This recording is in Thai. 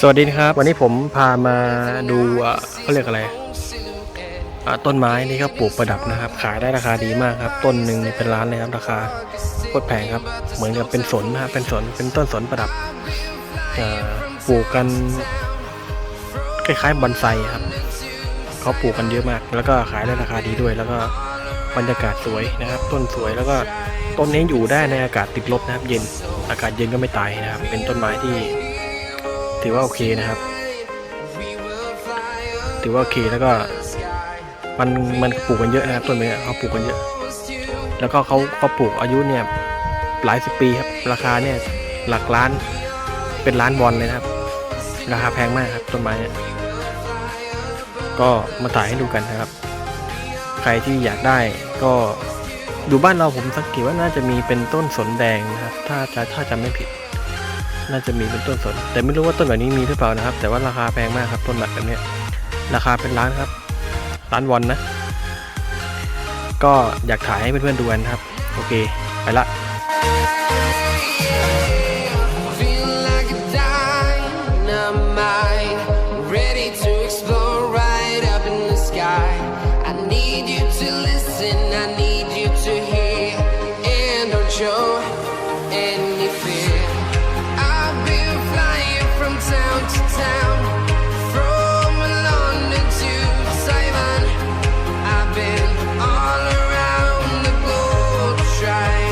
สวัสดีครับ วันนี้ผมพามาดูเอ่อเขาเรียกอะไรอ่าต้นไม้นี่ครับปลูกประดับนะครับ ขายได้ราคาดีมากครับ ต้นหนึ่งเป็นล้านเลยครับราคาโคตรแพงครับ เหมือนกับเป็นสนนะครับเป็นสนเป็นต้นสนประดับอ่าปลูกกันคล้ายๆบอนไซครับเขาปลูกกันเยอะมาก แล้วก็ขายได้ราคาดีด้วยแล้วก็ บรรยากาศสวยนะครับ ต้นสวยแล้วก็ต้นนี้อยู่ได้ในอากาศติดลบนะครับ เย็นอากาศเย็นก็ไม่ตายนะครับ เป็นต้นไม้ที่ ถือว่าโอเคนะครับ ถือว่าโอเคแล้วก็มันมันปลูกกันเยอะนะครับต้นไม้เขาปลูกกันเยอะ แล้วก็เขาเขาปลูกอายุเนี่ยหลายสิบปีครับราคาเนี่ยหลักล้านเป็นล้านบอลเลยนะครับ ราคาแพงมากครับต้นไม้เนี่ยก็มาถ่ายให้ดูกันนะครับ ใครที่อยากได้ก็ดูบ้านเราผมสังเกตว่าน่าจะมีเป็นต้นสนแดงนะครับ ถ้าจะถ้าจำไม่ผิด น่าจะมีเป็นต้นสน แต่ไม่รู้ว่าต้นแบบนี้มีหรือเปล่านะครับ แต่ว่าราคาแพงมากครับต้นแบบแบบนี้ราคาเป็นล้านครับล้านวอนนะ ก็อยากถ่ายให้เพื่อนๆดูกันครับ โอเค ไปละ show any fear. I've been flying from town to town, from London to Taiwan. I've been all around the globe trying.